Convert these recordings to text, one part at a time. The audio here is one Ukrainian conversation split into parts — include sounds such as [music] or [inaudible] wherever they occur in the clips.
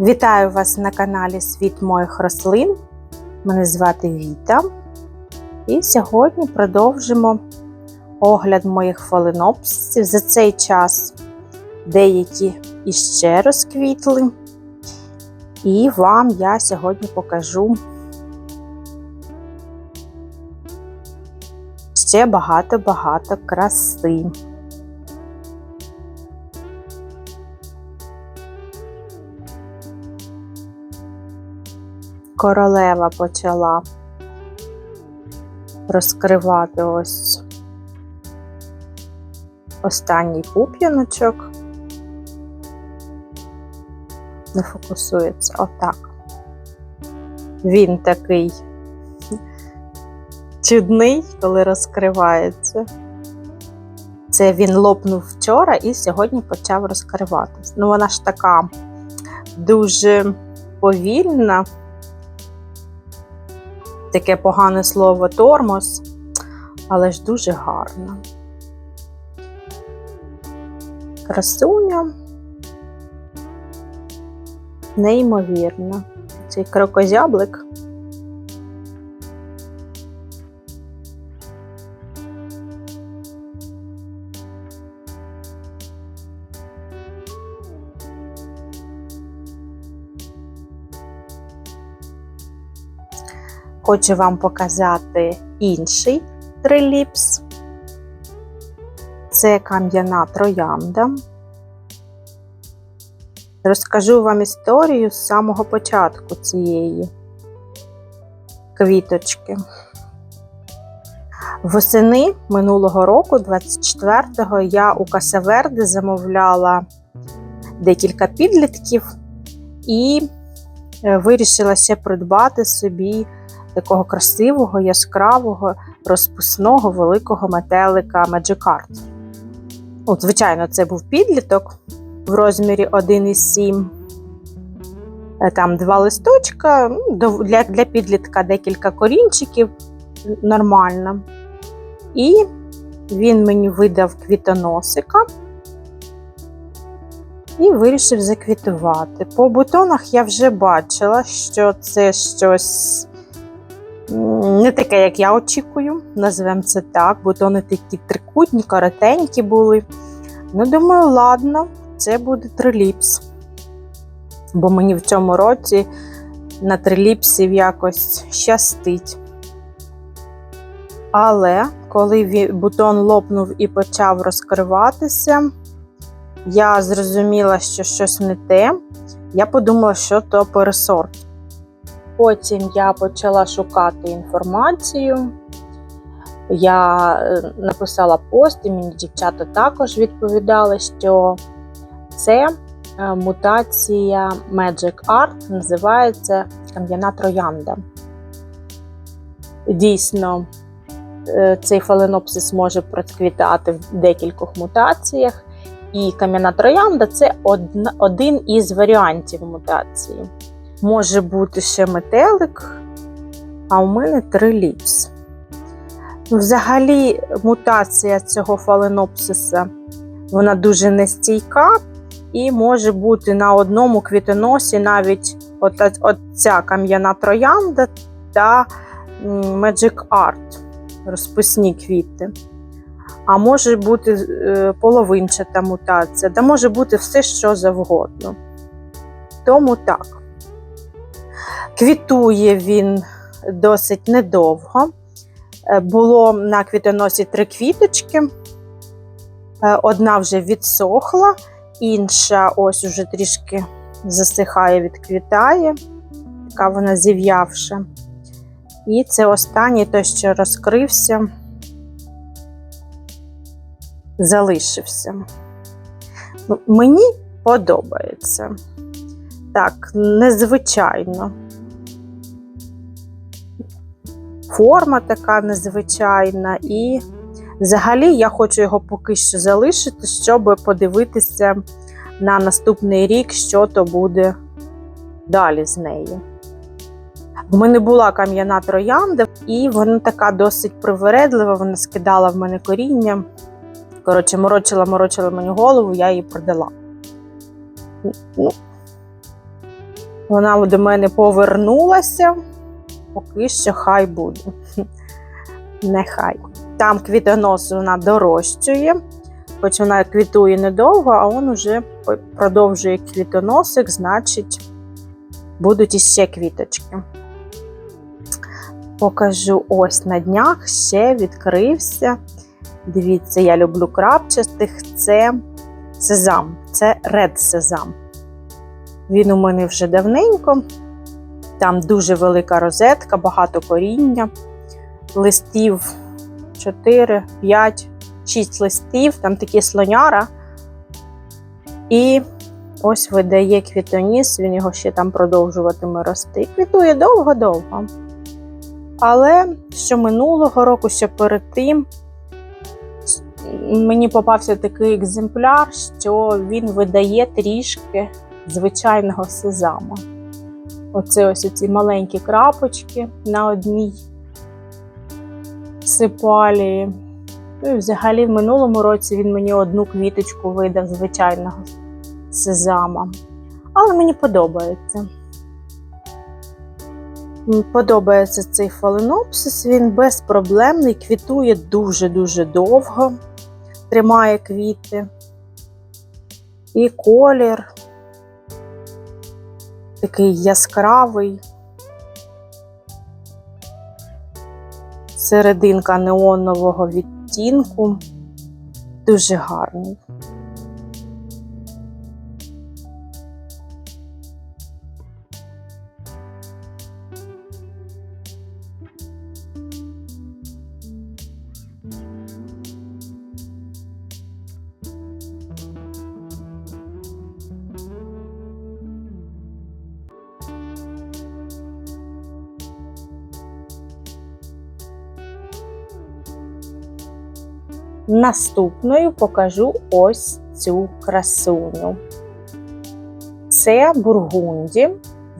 Вітаю вас на каналі Світ моїх рослин. Мене звати Віта. І сьогодні продовжимо огляд моїх фаленопсисів. За цей час деякі іще розквітли. І вам я сьогодні покажу ще багато-багато краси. королева почала розкривати ось останній пуп'яночок. Не фокусується отак. Він такий чудний, коли розкривається. Це він лопнув вчора і сьогодні почав розкриватись. Ну, вона ж така дуже повільна таке погане слово тормоз, але ж дуже гарно. Красуня, неймовірно. Цей крокозяблик. Хочу вам показати інший триліпс. Це кам'яна троянда. Розкажу вам історію з самого початку цієї квіточки. Восени минулого року, 24-го, я у Касаверди замовляла декілька підлітків і е, вирішила ще придбати собі такого красивого, яскравого, розписного великого метелика Magikarp. От, Звичайно, це був підліток в розмірі 1,7. Е, там два листочка, ну, для для підлітка декілька корінчиків нормально. І він мені видав квітоносика і вирішив заквітувати. По бутонах я вже бачила, що це щось не таке, як я очікую, називаємо це так, бутони такі трикутні, коротенькі були. Ну, думаю, ладно, це буде триліпс. Бо мені в цьому році на триліпсів якось щастить. Але коли бутон лопнув і почав розкриватися, я зрозуміла, що щось не те. Я подумала, що то пересорт. Потім я почала шукати інформацію. Я е, написала пост, і мені дівчата також відповідали, що це е, мутація Magic Art, називається кам'яна троянда. Дійсно, е, цей фаленопсис може процвітати в декількох мутаціях, і кам'яна троянда це один із варіантів мутації може бути ще метелик, а у мене триліпс. Взагалі, мутація цього фаленопсиса вона дуже нестійка і може бути на одному квітоносі навіть от, от ця кам'яна троянда та Magic Art, розписні квіти. А може бути е, половинчата мутація, та може бути все, що завгодно. Тому так. Квітує він досить недовго. Е, було на квітоносі три квіточки. Е, одна вже відсохла, інша ось уже трішки засихає, відквітає, така вона зів'явша. І це останній той, що розкрився, залишився. Ну, мені подобається. Так, незвичайно. форма така незвичайна, і взагалі я хочу його поки що залишити, щоб подивитися на наступний рік, що то буде далі з нею. В мене була кам'яна троянда, і вона така досить привередлива, вона скидала в мене коріння. Коротше, морочила, морочила мені голову, я її продала. Ну, вона до мене повернулася, поки що хай буде. Нехай. Там квітонос вона дорощує, хоч вона квітує недовго, а він вже продовжує квітоносик, значить, будуть іще квіточки. Покажу ось на днях ще відкрився. Дивіться, я люблю крапчастих. Це сезам, це ред сезам. Він у мене вже давненько. Там дуже велика розетка, багато коріння, листів 4, 5, 6 листів, там такі слоняра. І ось видає квітоніс, він його ще там продовжуватиме рости. Квітує довго-довго. Але що минулого року, що перед тим, мені попався такий екземпляр, що він видає трішки звичайного сезама. Оце ось ці маленькі крапочки на одній сипалії. Ну і взагалі в минулому році він мені одну квіточку видав звичайного сезама. Але мені подобається. Подобається цей фаленопсис, він безпроблемний, квітує дуже-дуже довго, тримає квіти. І колір такий яскравий. Серединка неонового відтінку. Дуже гарний. Наступною покажу ось цю красуню. Це бургунді.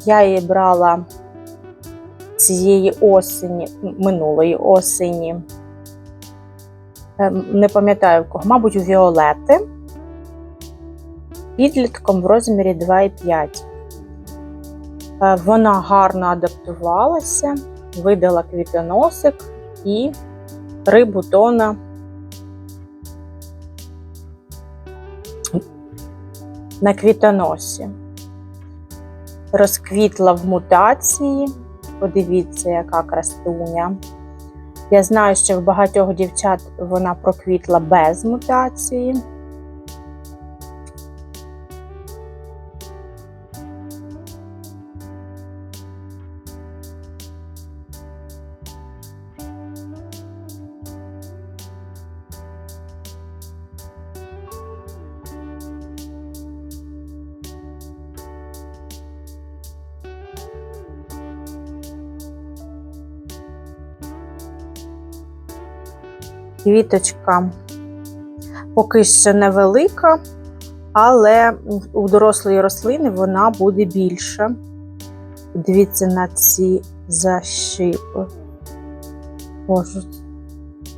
Я її брала цієї осені, минулої осені. Ем, Не пам'ятаю кого, мабуть, у Віолети. Підлітком в розмірі 2,5. Е, Вона гарно адаптувалася, видала квітоносик і три бутона на квітоносі. Розквітла в мутації. Подивіться, яка красуня. Я знаю, що в багатьох дівчат вона проквітла без мутації. Квіточка поки що невелика, але у дорослої рослини вона буде більша. Дивіться на ці защипи. Боже,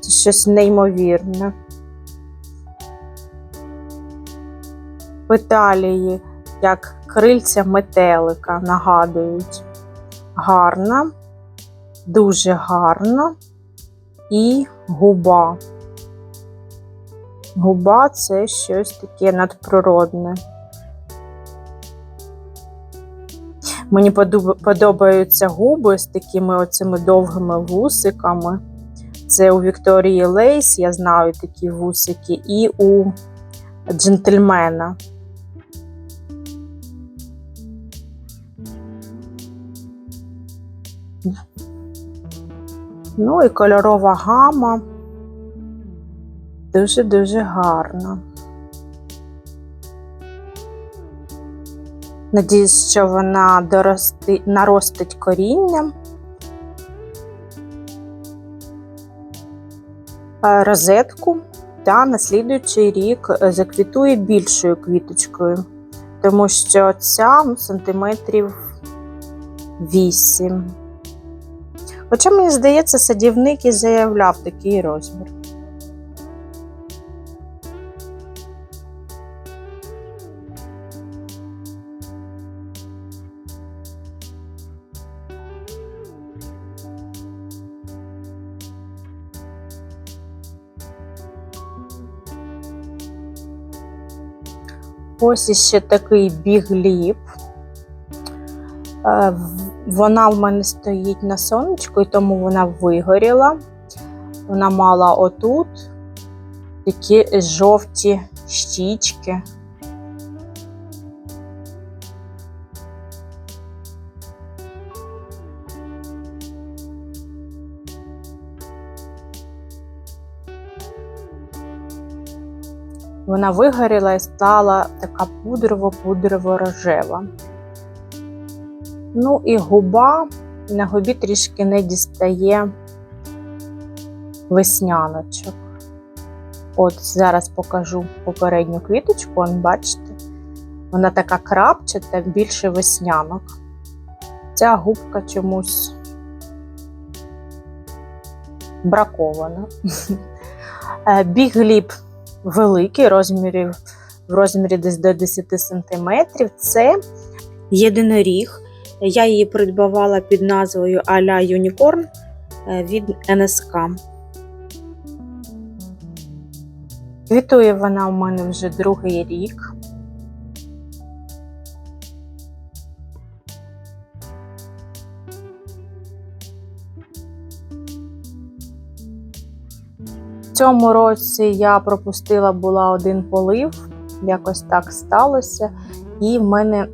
це щось неймовірне. Петалії, як крильця метелика, нагадують. Гарна, дуже гарна і губа. Губа це щось таке надприродне. Мені подобаються губи з такими оцими довгими вусиками. Це у Вікторії Лейс, я знаю такі вусики, і у джентльмена. Ну і кольорова гама дуже-дуже гарна. Надіюсь, що вона дорости, наростить коріння. Е, розетку та на слідуючий рік заквітує більшою квіточкою, тому що ця сантиметрів 8. Хоча, мені здається, садівник і заявляв такий розмір. Ось іще такий бігліп. Вона в мене стоїть на сонечку, і тому вона вигоріла. Вона мала отут такі жовті щічки. Вона вигоріла і стала така пудрово-пудрово-рожева. Ну і губа на губі трішки не дістає весняночок. От зараз покажу попередню квіточку, он, бачите, вона така крапчата, більше веснянок. Ця губка чомусь бракована. [laughs] Е, Бігліп великий, розмірів, в розмірі десь до 10 см. Це єдиноріг. Я її придбавала під назвою Аля Юнікорн е, від НСК. Квітує вона у мене вже другий рік. В цьому році я пропустила була один полив, якось так сталося, і в мене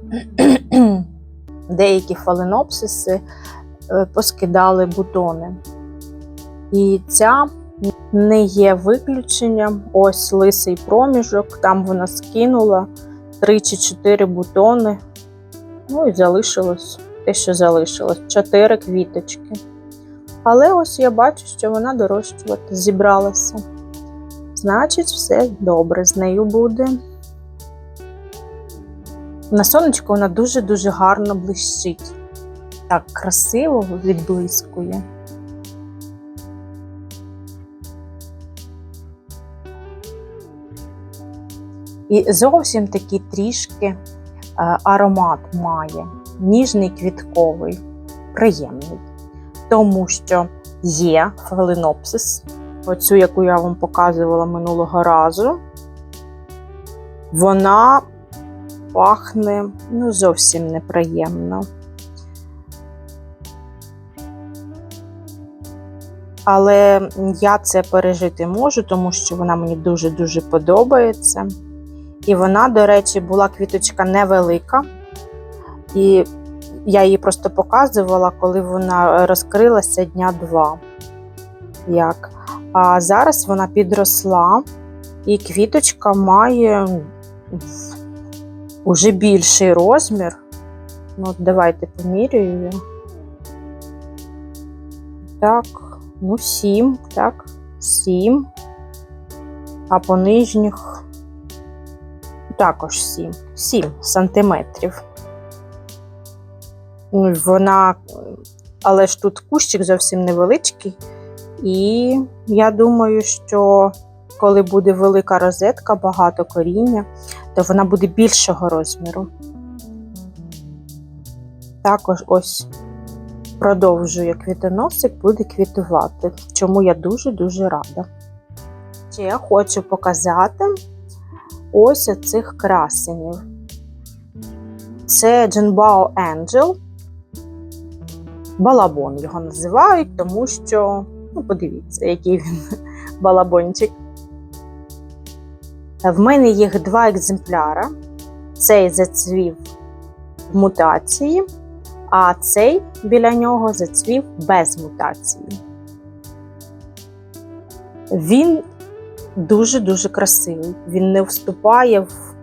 деякі фаленопсиси е, поскидали бутони. І ця не є виключенням. Ось лисий проміжок, там вона скинула 3 чи 4 бутони. Ну і залишилось те, що залишилось 4 квіточки. Але ось я бачу, що вона дорощувати зібралася. Значить, все добре з нею буде. На сонечку вона дуже-дуже гарно блищить. Так красиво відблискує. І зовсім такий трішки е, аромат має. Ніжний квітковий, приємний. Тому що є фаленопсис, оцю, яку я вам показувала минулого разу. Вона пахне ну, зовсім неприємно. Але я це пережити можу, тому що вона мені дуже-дуже подобається. І вона, до речі, була квіточка невелика. І я її просто показувала, коли вона розкрилася дня два. Як. А зараз вона підросла, і квіточка має уже більший розмір. Ну, от давайте поміряю. Так, ну, 7, так, 7. А по нижніх також 7, 7 сантиметрів. Ну, Вона, але ж тут кущик зовсім невеличкий. І я думаю, що коли буде велика розетка, багато коріння, то вона буде більшого розміру. Також ось продовжує квітоносик, буде квітувати, чому я дуже-дуже рада. Ще я хочу показати ось оцих красенів. Це Дженбао Angel. Балабон його називають, тому що, ну, подивіться, який він [laughs] балабончик. В мене їх два екземпляри. Цей зацвів в мутації, а цей біля нього зацвів без мутації. Він дуже-дуже красивий. Він не вступає в,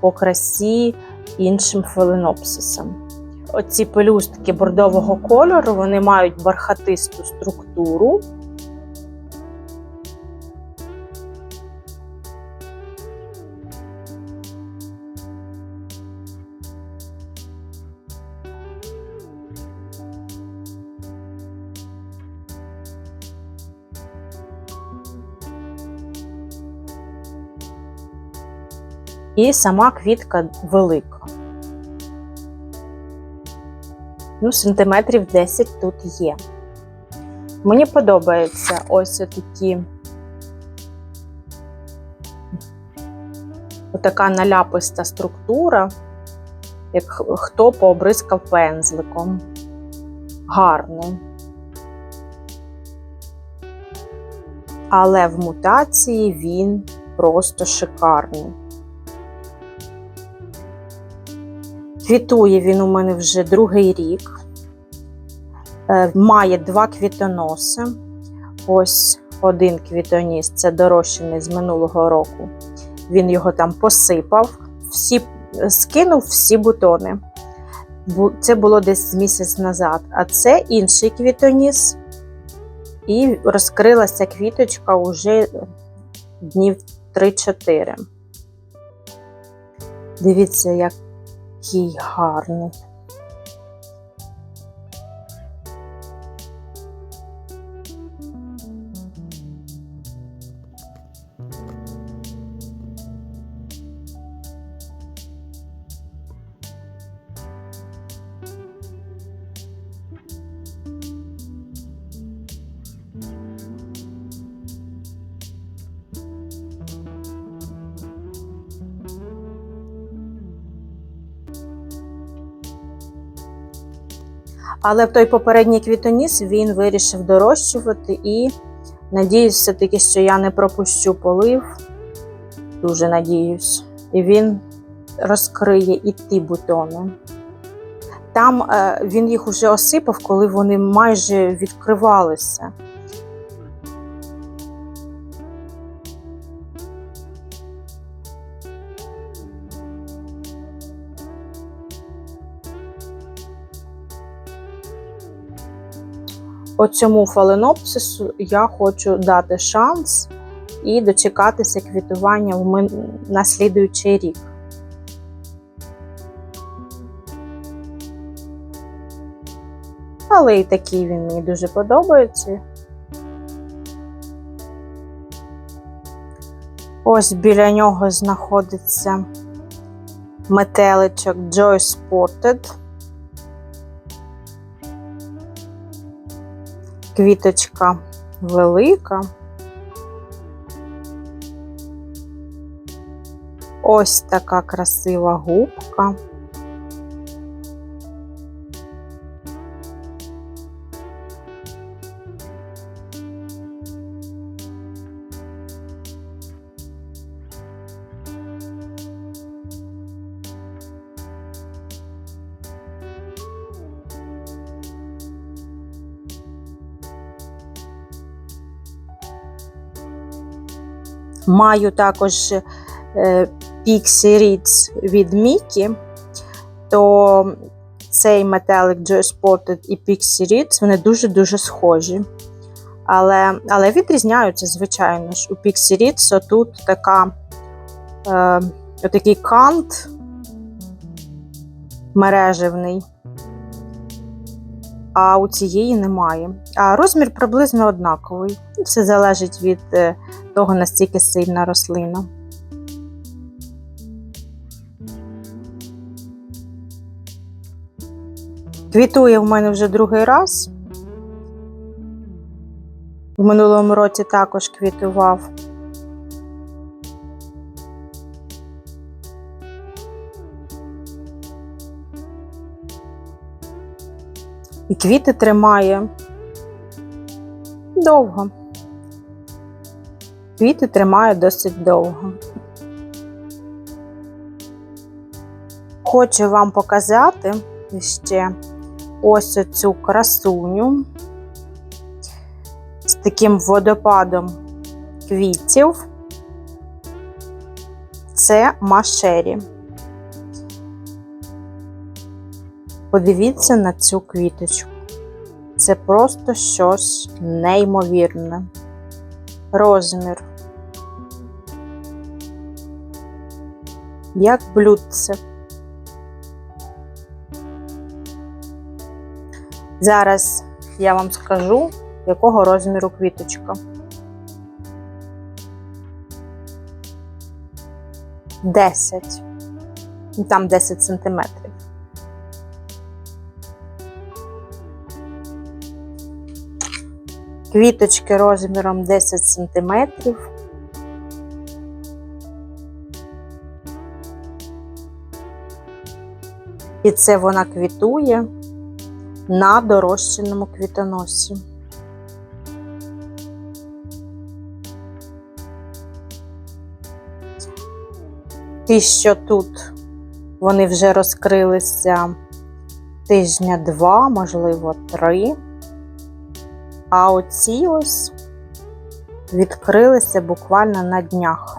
по красі іншим фаленопсисам. Оці пелюстки бордового кольору вони мають бархатисту структуру. І сама квітка велика. Ну, сантиметрів 10 тут є. Мені подобається ось такі отака наляписта структура, як хто пообризкав пензликом. Гарно. Але в мутації він просто шикарний. Квітує він у мене вже другий рік. Е, Має два квітоноси. Ось один квітоніс це дорощений з минулого року. Він його там посипав, всі, скинув всі бутони. Це було десь місяць назад. А це інший квітоніс. І розкрилася квіточка уже днів 3-4. Дивіться, який гарний. Але в той попередній квітоніс він вирішив дорощувати і надіюсь все-таки, що я не пропущу полив. Дуже надіюсь. І він розкриє і ті бутони. Там е, він їх уже осипав, коли вони майже відкривалися. Оцьому фаленопсису я хочу дати шанс і дочекатися квітування в мин... на слідуючий рік. Але і такий він мені дуже подобається. Ось біля нього знаходиться метеличок Joy Spotted. Квіточка велика. Ось така красива губка. Маю також е, Pixie Reeds від Mickey, то цей метелик Joy Spotted і Pixie Reeds, вони дуже-дуже схожі. Але, але відрізняються, звичайно ж. У Pixie Reeds тут така, е, отакий кант мережевний, а у цієї немає. А розмір приблизно однаковий. Все залежить від е, того, настільки сильна рослина. Квітує в мене вже другий раз. В минулому році також квітував. І квіти тримає довго. Квіти тримає досить довго. Хочу вам показати ще ось цю красуню з таким водопадом квітів. Це машері. Подивіться на цю квіточку. Це просто щось неймовірне. Розмір. Як блюдце. Зараз я вам скажу, якого розміру квіточка. 10. Там 10 сантиметрів. Квіточки розміром 10 сантиметрів. І це вона квітує на дорощеному квітоносі. Ті, що тут вони вже розкрилися тижня два, можливо, три. А оці ось відкрилися буквально на днях.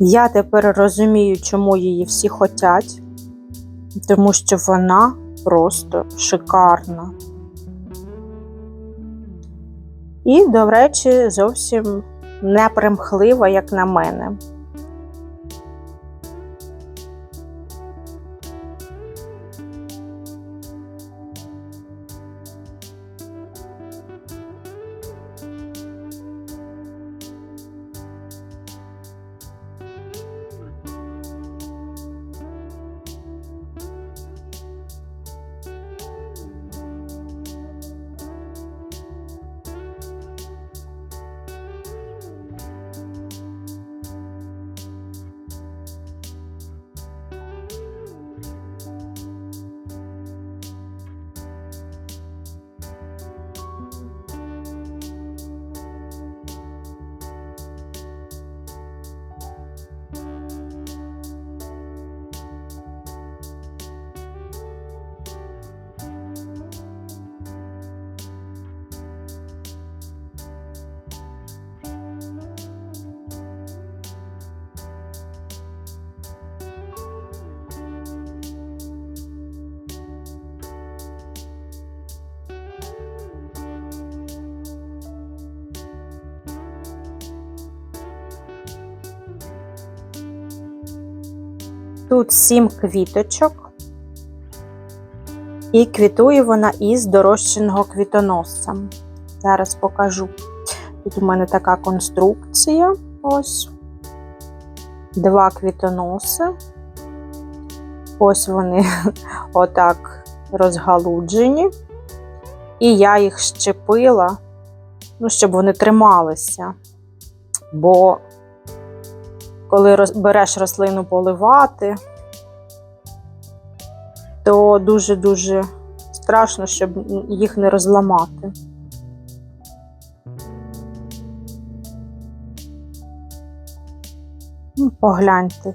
Я тепер розумію, чому її всі хотять, тому що вона просто шикарна. І, до речі, зовсім не примхлива, як на мене. Тут сім квіточок, і квітує вона із дорощеного квітоносця. Зараз покажу. Тут у мене така конструкція. Ось два квітоноси. Ось вони [laughs] отак розгалуджені. І я їх щепила, ну, щоб вони трималися. Бо коли береш рослину поливати, то дуже-дуже страшно, щоб їх не розламати. Ну, Погляньте.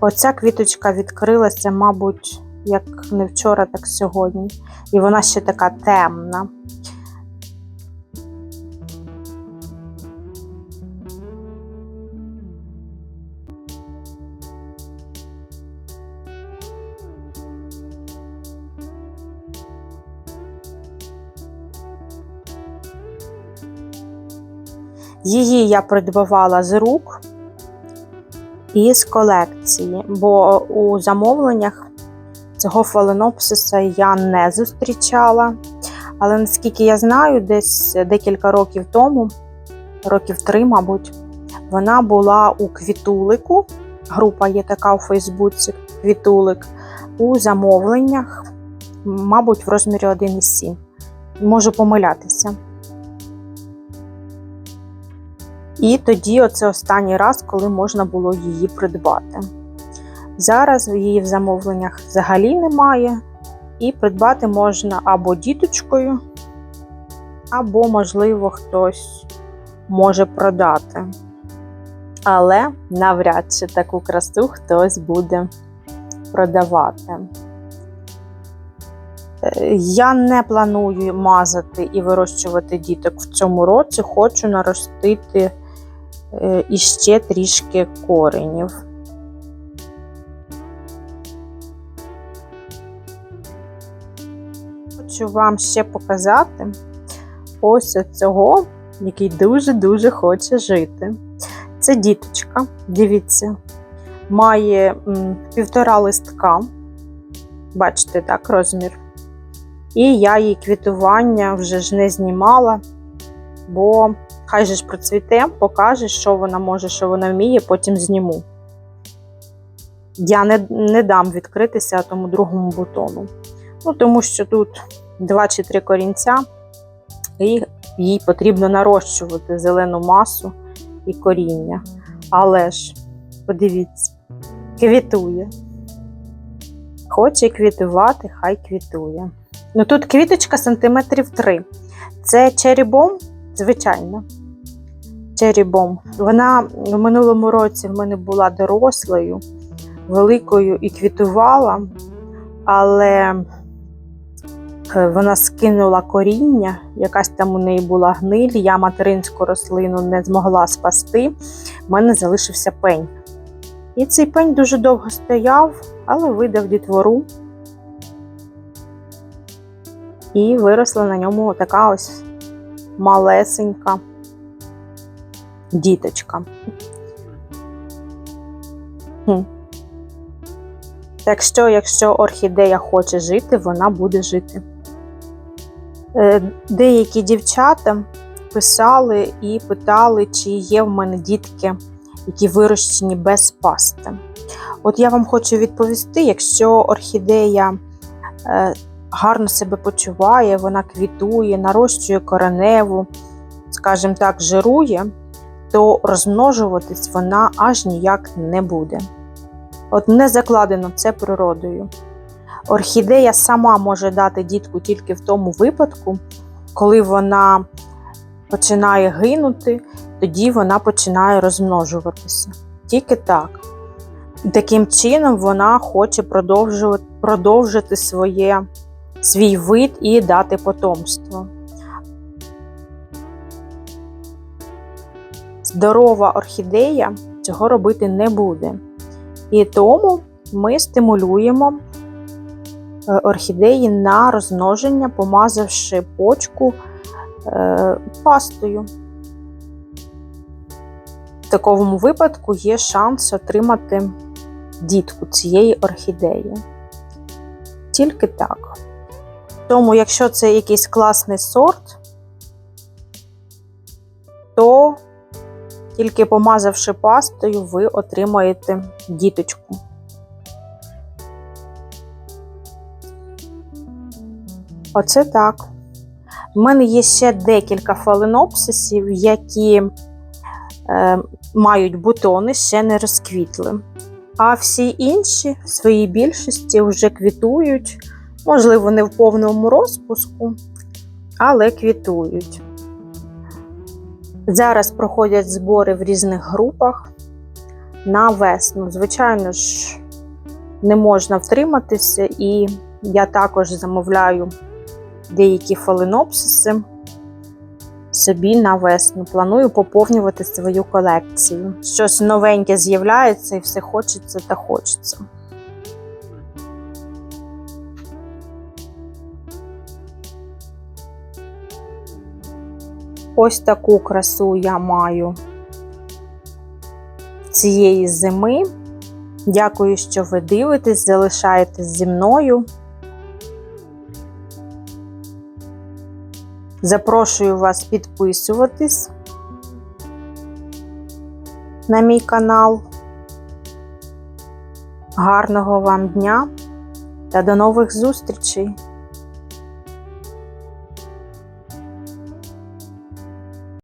Оця квіточка відкрилася, мабуть, як не вчора, так сьогодні. І вона ще така темна. Її я придбавала з рук і з колекції, бо у замовленнях цього фаленопсиса я не зустрічала. Але наскільки я знаю, десь декілька років тому, років три, мабуть, вона була у квітулику. Група є така у Фейсбуці квітулик, у замовленнях, мабуть, в розмірі 1,7. Можу помилятися. І тоді оце останній раз, коли можна було її придбати. Зараз її в замовленнях взагалі немає, і придбати можна або діточкою, або, можливо, хтось може продати. Але навряд чи таку красу хтось буде продавати. Е, я не планую мазати і вирощувати діток в цьому році, хочу наростити і ще трішки коренів. хочу вам ще показати ось цього, який дуже-дуже хоче жити. Це діточка, дивіться, має півтора листка. Бачите, так, розмір. І я її квітування вже ж не знімала, бо хай же ж процвіте, покаже, що вона може, що вона вміє, потім зніму. Я не, не дам відкритися тому другому бутону. Ну, тому що тут два чи три корінця, і їй потрібно нарощувати зелену масу і коріння. Але ж, подивіться, квітує. Хоче квітувати, хай квітує. Ну тут квіточка сантиметрів 3. Це черібом, звичайно. Черібом. Вона в минулому році в мене була дорослою, великою і квітувала, але е, вона скинула коріння, якась там у неї була гниль, я материнську рослину не змогла спасти, в мене залишився пень. І цей пень дуже довго стояв, але видав дітвору. І виросла на ньому така ось малесенька діточка. Хм. Так що, якщо орхідея хоче жити, вона буде жити. Е, Деякі дівчата писали і питали, чи є в мене дітки, які вирощені без пасти. От я вам хочу відповісти, якщо орхідея е, гарно себе почуває, вона квітує, нарощує кореневу, скажімо так, жирує, то розмножуватись вона аж ніяк не буде. От не закладено це природою. Орхідея сама може дати дітку тільки в тому випадку, коли вона починає гинути, тоді вона починає розмножуватися. Тільки так. Таким чином вона хоче продовжувати, продовжити своє, свій вид і дати потомство. Здорова орхідея цього робити не буде. І тому ми стимулюємо е, орхідеї на розмноження, помазавши почку е, пастою. В такому випадку є шанс отримати дітку цієї орхідеї. Тільки так. Тому, якщо це якийсь класний сорт, то тільки помазавши пастою, ви отримаєте діточку. Оце так. У мене є ще декілька фаленопсисів, які е, мають бутони, ще не розквітли. А всі інші в своїй більшості вже квітують, можливо, не в повному розпуску, але квітують. Зараз проходять збори в різних групах на весну. Звичайно ж, не можна втриматися, і я також замовляю деякі фаленопсиси собі на весну. Планую поповнювати свою колекцію. Щось новеньке з'являється і все хочеться та хочеться. Ось таку красу я маю цієї зими. Дякую, що ви дивитесь, залишаєтесь зі мною. Запрошую вас підписуватись на мій канал. Гарного вам дня та до нових зустрічей!